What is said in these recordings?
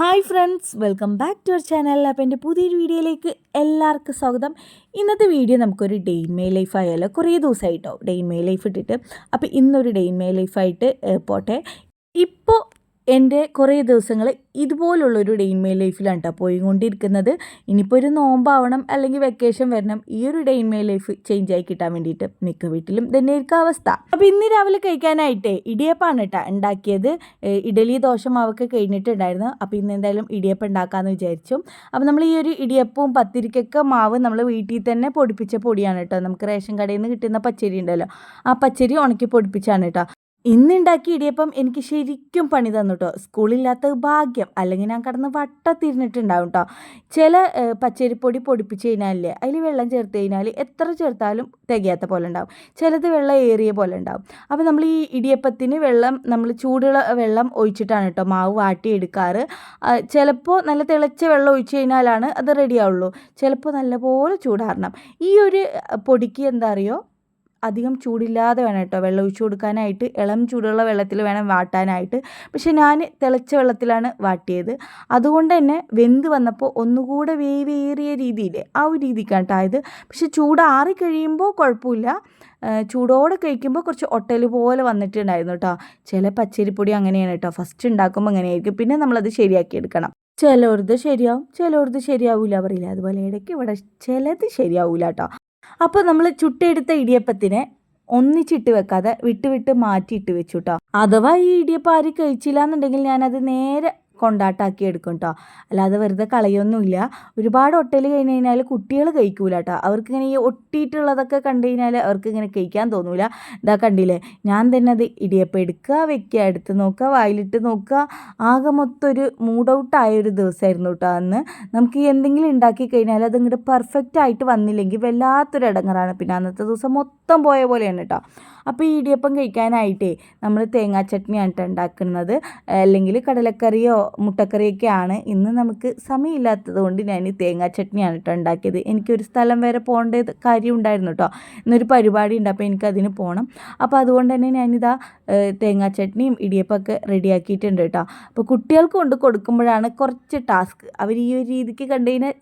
Hi friends welcome back to our channel. അപ്പോൾ എന്റെ പുതിയൊരു വീഡിയോയിലേക്ക് എല്ലാവർക്കും സ്വാഗതം. ഇന്നത്തെ വീഡിയോ നമുക്കൊരു ഡേ മൈ ലൈഫ് ആയാലോ കുറേ ദിവസമായിട്ടോ ഡേ മൈ ലൈഫ് ഇട്ടിട്ട്. അപ്പോൾ ഇന്നൊരു ഡേ മൈ ലൈഫായിട്ട് പോട്ടെ. ഇപ്പോൾ എന്റെ കുറേ ദിവസങ്ങൾ ഇതുപോലുള്ളൊരു ഡേ ഇൻ ലൈഫിലാണ് കേട്ടോ പോയിക്കൊണ്ടിരിക്കുന്നത്. ഇനിയിപ്പോൾ ഒരു നോമ്പാവണം അല്ലെങ്കിൽ വെക്കേഷൻ വരണം ഈ ഒരു ഡേ ലൈഫ് ചേഞ്ച് ആയി കിട്ടാൻ വേണ്ടിയിട്ട് മിക്ക വീട്ടിലും തന്നെ ആയിരിക്കും അവസ്ഥ. അപ്പോൾ ഇന്ന് രാവിലെ കഴിക്കാനായിട്ട് ഇടിയപ്പമാണ് കേട്ടോ ഉണ്ടാക്കിയത്. ഇഡലി ദോശ മാവൊക്കെ കഴിഞ്ഞിട്ടുണ്ടായിരുന്നു. അപ്പോൾ ഇന്ന് എന്തായാലും ഇടിയപ്പം ഉണ്ടാക്കാമെന്ന് വിചാരിച്ചു. അപ്പോൾ നമ്മൾ ഈ ഒരു ഇടിയപ്പവും പത്തിരിക്കൊക്കെ മാവ് നമ്മൾ വീട്ടിൽ തന്നെ പൊടിപ്പിച്ച പൊടിയാണ് കേട്ടോ നമുക്ക് റേഷൻ കടയിൽ നിന്ന് കിട്ടുന്ന പച്ചരി ഉണ്ടല്ലോ ആ പച്ചരി ഉണക്കി പൊടിപ്പിച്ചാണ് കേട്ടോ ഇന്നുണ്ടാക്കിയ ഇടിയപ്പം എനിക്ക് ശരിക്കും പണി തന്നു കേട്ടോ സ്കൂളില്ലാത്ത ഭാഗ്യം. അല്ലെങ്കിൽ ഞാൻ കടന്ന് വട്ടത്തിരുന്നിട്ടുണ്ടാവും കേട്ടോ ചില പച്ചരിപ്പൊടി പൊടിപ്പിച്ച് കഴിഞ്ഞാലേ അതിൽ വെള്ളം ചേർത്ത് കഴിഞ്ഞാൽ എത്ര ചേർത്താലും തികയാത്ത പോലെ ഉണ്ടാവും. ചിലത് വെള്ളം ഏറിയ പോലെ ഉണ്ടാവും. അപ്പോൾ നമ്മൾ ഈ ഇടിയപ്പത്തിന് വെള്ളം നമ്മൾ ചൂടുള്ള വെള്ളം ഒഴിച്ചിട്ടാണ് കേട്ടോ മാവ് വാട്ടിയെടുക്കാറ് ചിലപ്പോൾ നല്ല തിളച്ച വെള്ളം ഒഴിച്ച് കഴിഞ്ഞാലാണ് അത് റെഡിയാവുള്ളൂ ചിലപ്പോൾ നല്ലപോലെ ചൂടാറണം. ഈ ഒരു പൊടിക്ക് എന്താ അറിയോ? അധികം ചൂടില്ലാതെ വേണം കേട്ടോ വെള്ളം ഒഴിച്ചു കൊടുക്കാനായിട്ട്. ഇളം ചൂടുള്ള വെള്ളത്തിൽ വേണം വാട്ടാനായിട്ട്. പക്ഷെ ഞാൻ തിളച്ച വെള്ളത്തിലാണ് വാട്ടിയത്. അതുകൊണ്ട് തന്നെ വെന്ത് വന്നപ്പോൾ ഒന്നുകൂടെ വേവേറിയ രീതിയിൽ ആ ഒരു രീതിക്കാണ് കേട്ടോ പക്ഷെ ചൂടാറി കഴിയുമ്പോൾ കുഴപ്പമില്ല. ചൂടോടെ കഴിക്കുമ്പോൾ കുറച്ച് ഒട്ടൽ പോലെ വന്നിട്ടുണ്ടായിരുന്നു കേട്ടോ. ചില പച്ചരിപ്പൊടി അങ്ങനെയാണ് കേട്ടോ. ഫസ്റ്റ് ഉണ്ടാക്കുമ്പോൾ അങ്ങനെയായിരിക്കും. പിന്നെ നമ്മളത് ശരിയാക്കി എടുക്കണം ചിലവരത് ശരിയാവും ചിലർത് ശരിയാവില്ല പറയില്ല അതുപോലെ ഇടയ്ക്ക് ഇവിടെ ചിലത് ശരിയാവില്ല കേട്ടോ. അപ്പോൾ നമ്മൾ ചുട്ടെടുത്ത ഇടിയപ്പത്തിനെ ഒന്നിച്ചിട്ട് വെക്കാതെ വിട്ട് വിട്ട് മാറ്റിയിട്ട് വെച്ചു കേട്ടോ അഥവാ ഈ ഇടിയപ്പം ആരും കഴിച്ചില്ല എന്നുണ്ടെങ്കിൽ ഞാനത് നേരെ കൊണ്ടാട്ടാക്കി എടുക്കും കേട്ടോ അല്ലാതെ വെറുതെ കളയൊന്നുമില്ല. ഒരുപാട് ഒട്ടൽ കഴിഞ്ഞ് കഴിഞ്ഞാൽ കുട്ടികൾ കഴിക്കൂല കേട്ടോ അവർക്ക് ഇങ്ങനെ ഈ ഒട്ടിയിട്ടുള്ളതൊക്കെ കണ്ടു കഴിഞ്ഞാൽ അവർക്ക് ഇങ്ങനെ കഴിക്കാൻ തോന്നൂല. ഇതാ കണ്ടില്ലേ? ഞാൻ തന്നെ അത് ഇടിയപ്പം എടുക്കുക വെക്കുക എടുത്ത് നോക്കുക വായിലിട്ട് നോക്കുക. ആകെ മൊത്തൊരു മൂഡ് ഔട്ട് ആയ ഒരു ദിവസമായിരുന്നു കേട്ടോ അന്ന്. നമുക്ക് എന്തെങ്കിലും ഉണ്ടാക്കി കഴിഞ്ഞാൽ അത് ഇങ്ങോട്ട് പെർഫെക്റ്റ് ആയിട്ട് വന്നില്ലെങ്കിൽ വല്ലാത്തൊരു ഇടങ്ങറാണ് പിന്നെ അന്നത്തെ ദിവസം മൊത്തം പോയ പോലെയാണ് കേട്ടോ അപ്പോൾ ഈ ഇടിയപ്പം കഴിക്കാനായിട്ടേ നമ്മൾ തേങ്ങാ ചട്നിയാണ് ഉണ്ടാക്കുന്നത്. അല്ലെങ്കിൽ കടലക്കറിയോ മുട്ടക്കറിയൊക്കെയാണ് ഇന്ന് നമുക്ക് സമയമില്ലാത്തത് കൊണ്ട് ഞാൻ തേങ്ങാ ചട്നിയാണ് കേട്ടോ ഉണ്ടാക്കിയത്. എനിക്കൊരു സ്ഥലം വരെ പോകേണ്ട കാര്യം ഉണ്ടായിരുന്നു കേട്ടോ ഇന്നൊരു പരിപാടി ഉണ്ട് അപ്പോൾ എനിക്കതിന് പോകണം അപ്പോൾ അതുകൊണ്ട് തന്നെ ഞാനിതാ തേങ്ങാ ചട്നിയും ഇടിയപ്പമൊക്കെ റെഡിയാക്കിയിട്ടുണ്ട് കേട്ടോ അപ്പോൾ കുട്ടികൾക്ക് കൊണ്ട് കൊടുക്കുമ്പോഴാണ് കുറച്ച് ടാസ്ക്. അവർ ഈ ഒരു രീതിക്ക് കണ്ടു കഴിഞ്ഞാൽ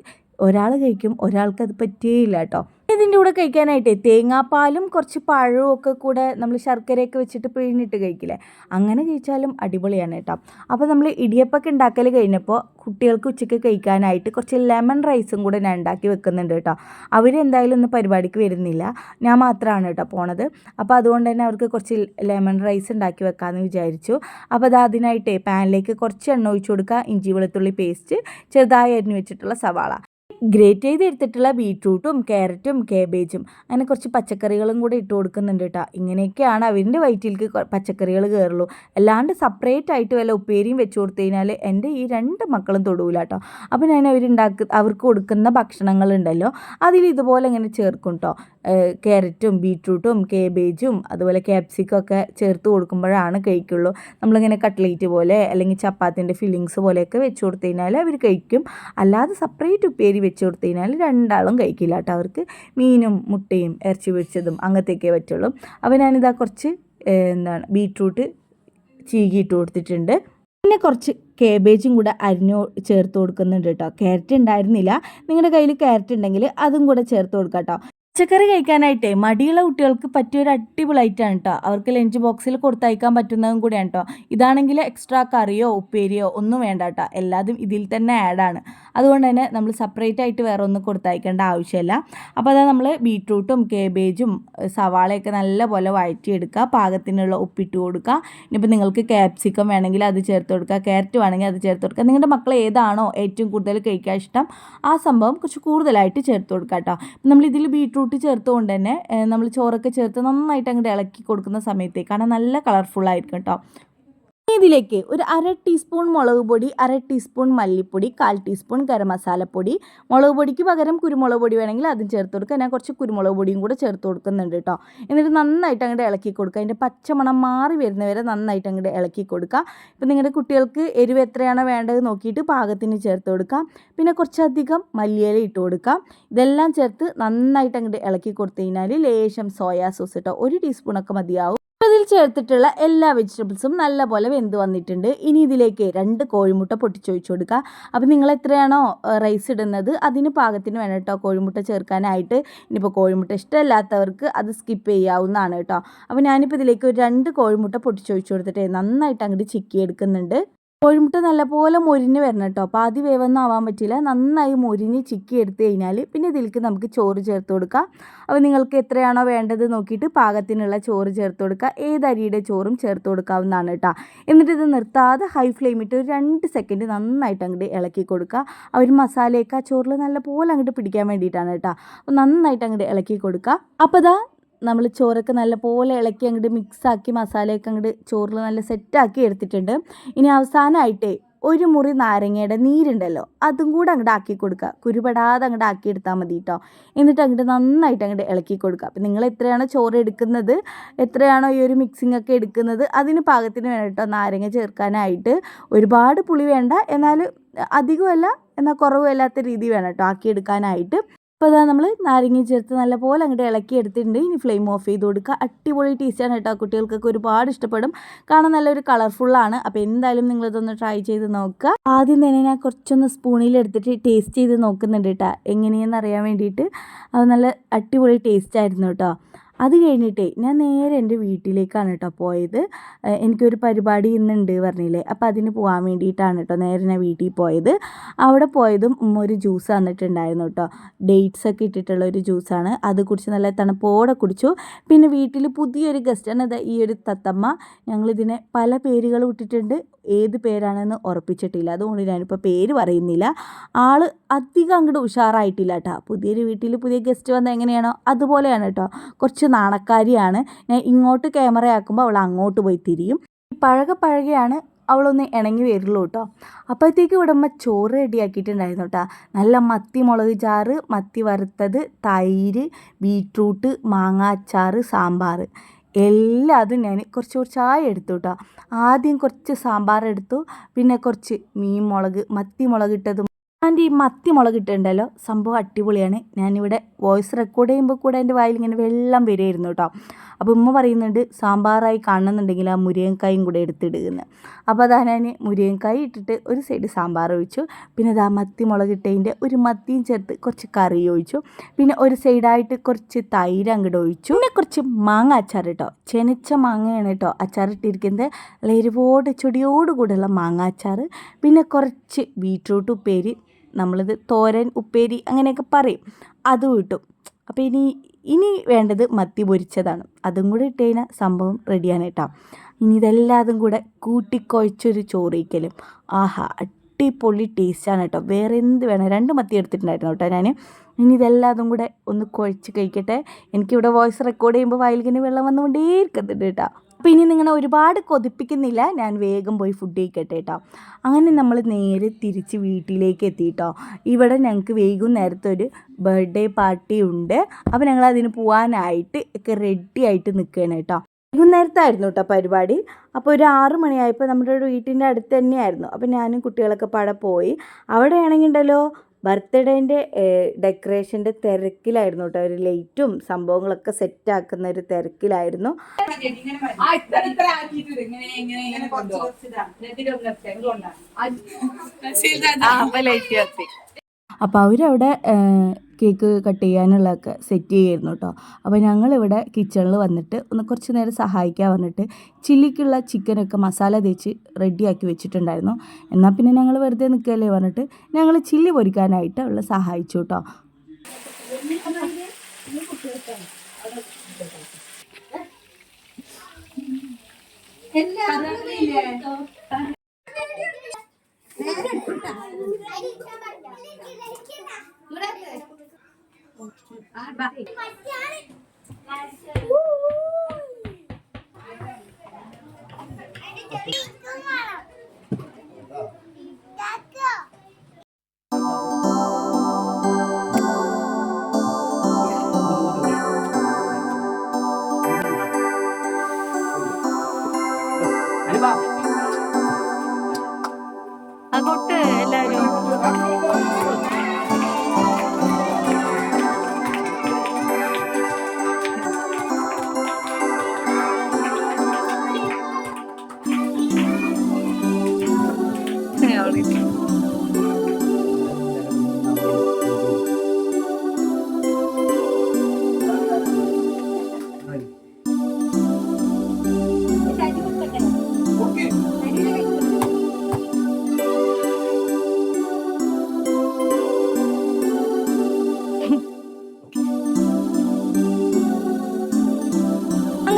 ഒരാൾ കഴിക്കും ഒരാൾക്ക് അത് പറ്റിയേയില്ല കേട്ടോ ഇതിന്റെ കൂടെ കഴിക്കാനായിട്ടേ തേങ്ങാപ്പാലും കുറച്ച് പഴവും ഒക്കെ കൂടെ നമ്മൾ ശർക്കരയൊക്കെ വെച്ചിട്ട് പിഴിഞ്ഞിട്ട് കഴിക്കില്ലേ? അങ്ങനെ കഴിച്ചാലും അടിപൊളിയാണ് കേട്ടോ. അപ്പോൾ നമ്മൾ ഇടിയപ്പൊക്കെ ഉണ്ടാക്കൽ കഴിഞ്ഞപ്പോൾ കുട്ടികൾക്ക് ഉച്ചയ്ക്ക് കഴിക്കാനായിട്ട് കുറച്ച് ലെമൺ റൈസും കൂടെ ഞാൻ ഉണ്ടാക്കി വെക്കുന്നുണ്ട് കേട്ടോ. അവരെന്തായാലും ഒന്ന് പരിപാടിക്ക് വരുന്നില്ല. ഞാൻ മാത്രമാണ് കേട്ടോ പോണത്. അപ്പോൾ അതുകൊണ്ട് തന്നെ അവർക്ക് കുറച്ച് ലെമൺ റൈസ് ഉണ്ടാക്കി വെക്കാമെന്ന് വിചാരിച്ചു. അപ്പോൾ അത് അതിനായിട്ടേ പാനിലേക്ക് കുറച്ച് എണ്ണ ഒഴിച്ചു കൊടുക്കുക. ഇഞ്ചി വെളുത്തുള്ളി പേസ്റ്റ് ചെറുതായി അരിഞ്ഞു വെച്ചിട്ടുള്ള സവാള. ഗ്രേറ്റ് ചെയ്ത് എടുത്തിട്ടുള്ള ബീട്രൂട്ടും ക്യാരറ്റും കേബേജും അങ്ങനെ കുറച്ച് പച്ചക്കറികളും കൂടെ ഇട്ട് കൊടുക്കുന്നുണ്ട് കേട്ടോ. ഇങ്ങനെയൊക്കെയാണ് അവരിന്റെ വയറ്റിലേക്ക് പച്ചക്കറികൾ കയറുള്ളൂ അല്ലാണ്ട് സെപ്പറേറ്റ് ആയിട്ട് വല്ല ഉപ്പേരിയും വെച്ച് കൊടുത്തു കഴിഞ്ഞാൽ എന്റെ ഈ രണ്ട് മക്കളും തൊടൂല കേട്ടോ. അപ്പോൾ ഞാൻ അവരുണ്ടാക്ക അവർക്ക് കൊടുക്കുന്ന ഭക്ഷണങ്ങളുണ്ടല്ലോ അതിൽ ഇതുപോലെ ഇങ്ങനെ ചേർക്കും കേട്ടോ ക്യാരറ്റും ബീട്രൂട്ടും കേബേജും അതുപോലെ ക്യാപ്സിക്കും ഒക്കെ ചേർത്ത് കൊടുക്കുമ്പോഴാണ് കഴിക്കുള്ളൂ. നമ്മളിങ്ങനെ കട്ട്ലേറ്റ് പോലെ അല്ലെങ്കിൽ ചപ്പാത്തിന്റെ ഫില്ലിങ്സ് പോലെയൊക്കെ വെച്ച് കൊടുത്തു കഴിഞ്ഞാൽ അവർ കഴിക്കും. അല്ലാതെ സെപ്പറേറ്റ് ഉപ്പേരി വെച്ച് കൊടുത്തു കഴിഞ്ഞാൽ രണ്ടാളും കഴിക്കില്ല കേട്ടോ അവർക്ക്. മീനും മുട്ടയും ഇറച്ചി പൊരിച്ചതും അങ്ങനത്തെയൊക്കെ പറ്റുള്ളൂ. അപ്പോൾ ഞാനിതാ കുറച്ച് എന്താണ് ബീട്രൂട്ട് ചീകിയിട്ട് കൊടുത്തിട്ടുണ്ട്. പിന്നെ കുറച്ച് കേബേജും കൂടെ അരിഞ്ഞു ചേർത്ത് കൊടുക്കുന്നുണ്ട് കേട്ടോ. ക്യാരറ്റ് ഉണ്ടായിരുന്നില്ല. നിങ്ങളുടെ കയ്യിൽ ക്യാരറ്റ് ഉണ്ടെങ്കിൽ അതും കൂടെ ചേർത്ത് കൊടുക്കാം കേട്ടോ. പച്ചക്കറി കഴിക്കാനായിട്ടേ മടിയുള്ള കുട്ടികൾക്ക് പറ്റിയൊരു അടിപൊളി ഐറ്റമാണ് കേട്ടോ അവർക്ക് ലഞ്ച് ബോക്സിൽ കൊടുത്തയക്കാൻ പറ്റുന്നതും കൂടിയാണ് കേട്ടോ ഇതാണെങ്കിൽ എക്സ്ട്രാ കറിയോ ഉപ്പേരിയോ ഒന്നും വേണ്ട കേട്ടോ എല്ലാതും ഇതിൽ തന്നെ ആഡാണ് അതുകൊണ്ട് തന്നെ നമ്മൾ സെപ്പറേറ്റ് ആയിട്ട് വേറെ ഒന്നും കൊടുത്തയക്കേണ്ട ആവശ്യമില്ല. അപ്പോൾ അതാ നമ്മൾ ബീട്രൂട്ടും കേബേജും സവാളയൊക്കെ നല്ലപോലെ വഴറ്റിയെടുക്കുക. പാകത്തിനുള്ള ഉപ്പിട്ട് കൊടുക്കുക. ഇനിയിപ്പോൾ നിങ്ങൾക്ക് ക്യാപ്സിക്കം വേണമെങ്കിൽ അത് ചേർത്ത് കൊടുക്കുക. ക്യാരറ്റ് വേണമെങ്കിൽ അത് ചേർത്ത് കൊടുക്കുക. നിങ്ങളുടെ മക്കൾ ഏതാണോ ഏറ്റവും കൂടുതൽ കഴിക്കാൻ ഇഷ്ടം ആ സംഭവം കുറച്ച് കൂടുതലായിട്ട് ചേർത്ത് കൊടുക്കുക കേട്ടോ നമ്മൾ ഇതിൽ ബീട്രൂട്ട് ചേർത്തുകൊണ്ട് തന്നെ നമ്മൾ ചോറൊക്കെ ചേർത്ത് നന്നായിട്ട് അങ്ങോട്ട് ഇളക്കി കൊടുക്കുന്ന സമയത്തേക്കാണ് നല്ല കളർഫുൾ ആയിരിക്കും കേട്ടോ. ഇതിലേക്ക് ഒരു അര ടീസ്പൂൺ മുളക് പൊടി അര ടീസ്പൂൺ മല്ലിപ്പൊടി കാൽ ടീസ്പൂൺ ഗരം മസാലപ്പൊടി മുളക് പൊടിക്ക് പകരം കുരുമുളക് പൊടി വേണമെങ്കിൽ അതും ചേർത്ത് കൊടുക്കുക ഞാൻ കുറച്ച് കുരുമുളക് പൊടിയും കൂടെ ചേർത്ത് കൊടുക്കുന്നുണ്ട് കേട്ടോ. എന്നിട്ട് നന്നായിട്ട് അങ്ങോട്ട് ഇളക്കി കൊടുക്കുക. അതിന്റെ പച്ചമണം മാറി വരുന്നവരെ നന്നായിട്ട് അങ്ങോട്ട് ഇളക്കി കൊടുക്കുക. ഇപ്പം നിങ്ങളുടെ കുട്ടികൾക്ക് എരിവ് എത്രയാണ് വേണ്ടത് നോക്കിയിട്ട് പാകത്തിന് ചേർത്ത് കൊടുക്കുക. പിന്നെ കുറച്ചധികം മല്ലിയില ഇട്ട് കൊടുക്കുക. ഇതെല്ലാം ചേർത്ത് നന്നായിട്ട് അങ്ങോട്ട് ഇളക്കി കൊടുത്തു കഴിഞ്ഞാൽ ലേശം സോയാ സോസ് കേട്ടോ ഒരു ടീസ്പൂണൊക്കെ മതിയാവും. ചേർത്തിട്ടുള്ള എല്ലാ വെജിറ്റബിൾസും നല്ലപോലെ വെന്ത് വന്നിട്ടുണ്ട്. ഇനി ഇതിലേക്ക് രണ്ട് കോഴിമുട്ട പൊട്ടിച്ചൊഴിച്ചു കൊടുക്കുക അപ്പോൾ നിങ്ങൾ എത്രയാണോ റൈസ് ഇടുന്നത് അതിന് പാകത്തിന് വേണം കേട്ടോ കോഴിമുട്ട ചേർക്കാനായിട്ട്. ഇനിയിപ്പോൾ കോഴിമുട്ട ഇഷ്ടമല്ലാത്തവർക്ക് അത് സ്കിപ്പ് ചെയ്യാവുന്നതാണ് കേട്ടോ അപ്പോൾ ഞാനിപ്പോൾ ഇതിലേക്ക് ഒരു രണ്ട് കോഴിമുട്ട പൊട്ടിച്ചൊഴിച്ചു കൊടുത്തിട്ട് നന്നായിട്ട് അങ്ങോട്ട് ചിക്കി എടുക്കുന്നുണ്ട് കോഴിമുട്ട നല്ലപോലെ മൊരിഞ്ഞ് വരണം കേട്ടോ പാതി വേവൊന്നും ആവാൻ പറ്റില്ല. നന്നായി മൊരിഞ്ഞ് ചിക്കി എടുത്തു കഴിഞ്ഞാൽ പിന്നെ ഇതിലേക്ക് നമുക്ക് ചോറ് ചേർത്ത് കൊടുക്കാം. അപ്പോൾ നിങ്ങൾക്ക് എത്രയാണോ വേണ്ടത് നോക്കിയിട്ട് പാകത്തിനുള്ള ചോറ് ചേർത്ത് കൊടുക്കുക. ഏത് അരിയുടെ ചോറും ചേർത്ത് കൊടുക്കാവുന്നതാണ് കേട്ടോ എന്നിട്ട് ഇത് നിർത്താതെ ഹൈ ഫ്ലെയിമിട്ട് ഒരു രണ്ട് സെക്കൻഡ് നന്നായിട്ട് അങ്ങോട്ട് ഇളക്കി കൊടുക്കുക. ആ ഒരു മസാലയൊക്കെ ആ ചോറിൽ നല്ലപോലെ അങ്ങോട്ട് പിടിക്കാൻ വേണ്ടിയിട്ടാണ് കേട്ടോ അപ്പോൾ നന്നായിട്ട് അങ്ങോട്ട് ഇളക്കി കൊടുക്കുക. അപ്പോൾ അതാ നമ്മൾ ചോറൊക്കെ നല്ലപോലെ ഇളക്കി അങ്ങോട്ട് മിക്സാക്കി മസാലയൊക്കെ അങ്ങോട്ട് ചോറിൽ നല്ല സെറ്റാക്കി എടുത്തിട്ടുണ്ട്. ഇനി അവസാനമായിട്ടേ ഒരു മുറി നാരങ്ങയുടെ നീരുണ്ടല്ലോ അതും കൂടെ അങ്ങോട്ട് ആക്കി കൊടുക്കുക. കുരുപെടാതെ അങ്ങോട്ട് ആക്കി എടുത്താൽ മതി കേട്ടോ എന്നിട്ട് അങ്ങോട്ട് നന്നായിട്ട് അങ്ങോട്ട് ഇളക്കി കൊടുക്കുക. അപ്പം നിങ്ങൾ എത്രയാണോ ചോറ് എടുക്കുന്നത് എത്രയാണോ ഈ ഒരു മിക്സിംഗ് ഒക്കെ എടുക്കുന്നത് അതിന് പാകത്തിന് വേണം കേട്ടോ നാരങ്ങ ചേർക്കാനായിട്ട്. ഒരുപാട് പുളി വേണ്ട എന്നാൽ അധികമല്ല എന്നാൽ കുറവുമല്ലാത്ത രീതി വേണം കേട്ടോ ആക്കിയെടുക്കാനായിട്ട് അപ്പോൾ അതാ നമ്മൾ നാരങ്ങ ചേർത്ത് നല്ലപോലെ അങ്ങോട്ട് ഇളക്കി എടുത്തിട്ടുണ്ട്. ഇനി ഫ്ലെയിം ഓഫ് ചെയ്ത് കൊടുക്കുക അടിപൊളി ടേസ്റ്റാണ് കേട്ടോ കുട്ടികൾക്കൊക്കെ ഒരുപാട് ഇഷ്ടപ്പെടും. കാണാൻ നല്ലൊരു കളർഫുള്ളാണ് അപ്പോൾ എന്തായാലും നിങ്ങളിതൊന്ന് ട്രൈ ചെയ്ത് നോക്കുക ആദ്യം തന്നെ ഞാൻ കുറച്ചൊന്ന് സ്പൂണിൽ എടുത്തിട്ട് ടേസ്റ്റ് ചെയ്ത് നോക്കുന്നുണ്ട് കേട്ടോ എങ്ങനെയെന്ന് അറിയാൻ വേണ്ടിയിട്ട്. അത് നല്ല അടിപൊളി ടേസ്റ്റ് ആയിരുന്നു കേട്ടോ അത് കഴിഞ്ഞിട്ടേ ഞാൻ നേരെ എന്റെ വീട്ടിലേക്കാണ് കേട്ടോ പോയത്. എനിക്കൊരു പരിപാടി ഇന്നുണ്ട് പറഞ്ഞില്ലേ. അപ്പോൾ അതിന് പോകാൻ വേണ്ടിയിട്ടാണ് കേട്ടോ നേരെ ഞാൻ വീട്ടിൽ പോയത്. അവിടെ പോയതും ഉമ്മ ഒരു ജ്യൂസ് തന്നിട്ടുണ്ടായിരുന്നു കേട്ടോ. ഡേറ്റ്സ് ഒക്കെ ഇട്ടിട്ടുള്ള ഒരു ജ്യൂസാണ്. അത് കുടിച്ച് നല്ല തണുപ്പോടെ കുടിച്ചു. പിന്നെ വീട്ടിൽ പുതിയൊരു ഗസ്റ്റാണ് ഇത് ഈ ഒരു തത്തമ്മ. ഞങ്ങളിതിനെ പല പേരുകൾ ഇട്ടിട്ടുണ്ട്. ഏത് പേരാണെന്ന് ഉറപ്പിച്ചിട്ടില്ല. അതുകൊണ്ട് ഞാനിപ്പോൾ പേര് പറയുന്നില്ല. ആൾ അധികം അങ്ങോട്ട് ഉഷാറായിട്ടില്ല കേട്ടോ. പുതിയൊരു വീട്ടിൽ പുതിയ ഗസ്റ്റ് വന്നാൽ എങ്ങനെയാണോ അതുപോലെയാണ് കേട്ടോ. കുറച്ച് നാണക്കാരിയാണ്. ഞാൻ ഇങ്ങോട്ട് ക്യാമറ ആക്കുമ്പോൾ അവൾ അങ്ങോട്ട് പോയി തിരിയും. പഴക പഴകയാണ് അവളൊന്ന് ഇണങ്ങി വരുള്ളൂ കേട്ടോ അപ്പോഴത്തേക്ക് ഉടമ്പ ചോറ് റെഡിയാക്കിയിട്ടുണ്ടായിരുന്നു കേട്ടോ നല്ല മത്തി മുളക് ചാറ് മത്തി വറുത്തത് തൈര് ബീട്രൂട്ട് മാങ്ങാച്ചാറ് സാമ്പാർ. എല്ലാതും ഞാൻ കുറച്ച് കുറച്ചായി എടുത്തു കേട്ടോ ആദ്യം കുറച്ച് സാമ്പാർ എടുത്തു. പിന്നെ കുറച്ച് മീൻ മുളക് മത്തി മുളക് ഇട്ടതും ആന്റി ഈ മത്തി മുളക് ഇട്ടുണ്ടല്ലോ സംഭവം അടിപൊളിയാണ്. ഞാനിവിടെ വോയിസ് റെക്കോർഡ് ചെയ്യുമ്പോൾ കൂടെ എന്റെ വായിൽ ഇങ്ങനെ വെള്ളം വരുമായിരുന്നു കേട്ടോ. അപ്പോൾ ഉമ്മ പറയുന്നുണ്ട് സാമ്പാറായി കാണുന്നുണ്ടെങ്കിൽ ആ മുരിയങ്കായും കൂടെ എടുത്തിടുന്നു അപ്പോൾ അതാ ഞാൻ മുരിയങ്കായ ഇട്ടിട്ട് ഒരു സൈഡ് സാമ്പാർ ഒഴിച്ചു. പിന്നെ അതാ മത്തി മുളക് ഇട്ടതിന്റെ ഒരു മത്തിയും ചേർത്ത് കുറച്ച് കറി ഒഴിച്ചു. പിന്നെ ഒരു സൈഡായിട്ട് കുറച്ച് തൈര് അങ്ങോട്ട് ഒഴിച്ചു. പിന്നെ കുറച്ച് മാങ്ങ അച്ചാർ കേട്ടോ ചെനച്ച മാങ്ങയാണ് കേട്ടോ അച്ചാർ ഇട്ടിരിക്കുന്നത്. എരിവോട് ചൊടിയോടുകൂടെയുള്ള മാങ്ങ അച്ചാർ. പിന്നെ കുറച്ച് ബീറ്റ്റൂട്ട് ഉപ്പേരി. നമ്മളിത് തോരൻ ഉപ്പേരി അങ്ങനെയൊക്കെ പറയും. അതും കിട്ടും അപ്പോൾ ഇനി ഇനി വേണ്ടത് മത്തി പൊരിച്ചതാണ്. അതും കൂടി ഇട്ട് കഴിഞ്ഞാൽ സംഭവം റെഡിയാണ് കേട്ടോ ഇനി ഇതെല്ലാതും കൂടെ കൂട്ടിക്കുഴച്ചൊരു ചോറിക്കലും ആഹാ അടിപൊളി ടേസ്റ്റാണ് കേട്ടോ വേറെ എന്ത് വേണം രണ്ട് മത്തി എടുത്തിട്ടുണ്ടായിരുന്നു കേട്ടോ ഞാൻ ഇനി ഇതെല്ലാതും കൂടെ ഒന്ന് കുഴച്ച് കഴിക്കട്ടെ. എനിക്കിവിടെ വോയിസ് റെക്കോർഡ് ചെയ്യുമ്പോൾ വയലിങ്ങനെ വെള്ളം വന്നുകൊണ്ടേ ഇരിക്കുന്നുണ്ട് കേട്ടോ. അപ്പോൾ ഇനി നിങ്ങളെ ഒരുപാട് കൊതിപ്പിക്കുന്നില്ല. ഞാൻ വേഗം പോയി ഫുഡ് കഴിക്കട്ടെ കേട്ടോ അങ്ങനെ നമ്മൾ നേരെ തിരിച്ച് വീട്ടിലേക്ക് എത്തിയിട്ടോ ഇവിടെ ഞങ്ങൾക്ക് വൈകുന്നേരത്തെ ഒരു ബർത്ത്ഡേ പാർട്ടി ഉണ്ട്. അപ്പോൾ ഞങ്ങൾ അതിന് പോകാനായിട്ട് ഒക്കെ റെഡി ആയിട്ട് നിൽക്കുകയാണ് കേട്ടോ വൈകുന്നേരത്തായിരുന്നു കേട്ടോ പരിപാടി. അപ്പോൾ ഒരു ആറ് മണിയായപ്പോൾ നമ്മുടെ വീട്ടിന്റെ അടുത്ത് തന്നെയായിരുന്നു. അപ്പോൾ ഞാനും കുട്ടികളൊക്കെ പാടെ പോയി. അവിടെയാണെങ്കിൽ ഉണ്ടല്ലോ ബർത്ത്ഡേന്റെ ഡെക്കറേഷന്റെ തിരക്കിലായിരുന്നു കേട്ടോ. ഒരു ലൈറ്റും സംഭവങ്ങളൊക്കെ സെറ്റ് ആക്കുന്ന ഒരു തിരക്കിലായിരുന്നു. അപ്പൊ അവരവിടെ കേക്ക് കട്ട് ചെയ്യാനുള്ളതൊക്കെ സെറ്റ് ചെയ്യായിരുന്നു കേട്ടോ അപ്പോൾ ഞങ്ങളിവിടെ കിച്ചണിൽ വന്നിട്ട് ഒന്ന് കുറച്ച് നേരം സഹായിക്കാൻ വന്നിട്ട് ചില്ലിക്കുള്ള ചിക്കനൊക്കെ മസാല തേച്ച് റെഡിയാക്കി വെച്ചിട്ടുണ്ടായിരുന്നു. എന്നാൽ പിന്നെ ഞങ്ങൾ വെറുതെ നിൽക്കല്ലേ പറഞ്ഞിട്ട് ഞങ്ങൾ ചില്ലി പൊരിക്കാനായിട്ട് അവൾ സഹായിച്ചു കേട്ടോ അങ്ങോട്ട്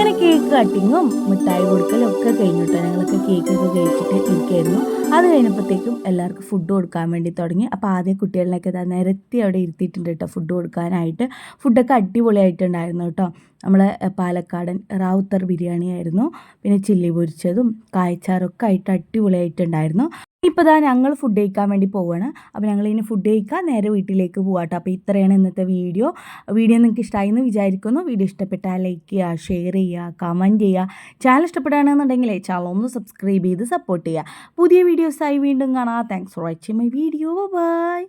കട്ടിങ്ങും മിഠായി കൊടുക്കലും ഒക്കെ കഴിഞ്ഞിട്ടോ ഞങ്ങളൊക്കെ കേക്കൊക്കെ കഴിച്ചിട്ട് ഇരിക്കുകയായിരുന്നു അത് കഴിഞ്ഞപ്പോഴത്തേക്കും എല്ലാവർക്കും ഫുഡ് കൊടുക്കാൻ വേണ്ടി തുടങ്ങി. അപ്പോൾ ആദ്യം കുട്ടികളിലൊക്കെ ഇതാ നിരത്തി അവിടെ ഇരുത്തിയിട്ടുണ്ട് കേട്ടോ ഫുഡ് കൊടുക്കാനായിട്ട്. ഫുഡൊക്കെ അടിപൊളിയായിട്ടുണ്ടായിരുന്നു കേട്ടോ നമ്മളെ പാലക്കാടൻ റാവുത്തർ ബിരിയാണി ആയിരുന്നു പിന്നെ ചില്ലി പൊരിച്ചതും കായച്ചാറൊക്കെ ആയിട്ട് അടിപൊളിയായിട്ടുണ്ടായിരുന്നു. ഇപ്പോൾ ഇതാ ഞങ്ങൾ ഫുഡ് കഴിക്കാൻ വേണ്ടി പോവുകയാണ് അപ്പോൾ ഞങ്ങൾ ഇനി ഫുഡ് കഴിക്കാൻ നേരെ വീട്ടിലേക്ക് പോവാട്ടോ. അപ്പോൾ ഇത്രയാണ് ഇന്നത്തെ വീഡിയോ. വീഡിയോ നിങ്ങൾക്ക് ഇഷ്ടമായി എന്ന് വിചാരിക്കുന്നു. വീഡിയോ ഇഷ്ടപ്പെട്ടാൽ ലൈക്ക് ചെയ്യുക ഷെയർ ചെയ്യുക കമന്റ് ചെയ്യുക. ചാനൽ ഇഷ്ടപ്പെടുകയാണെന്നുണ്ടെങ്കിൽ ചാനൽ ഒന്ന് സബ്സ്ക്രൈബ് ചെയ്ത് സപ്പോർട്ട് ചെയ്യുക. പുതിയ വീഡിയോസായി വീണ്ടും കാണാം. Thanks for watching my video bye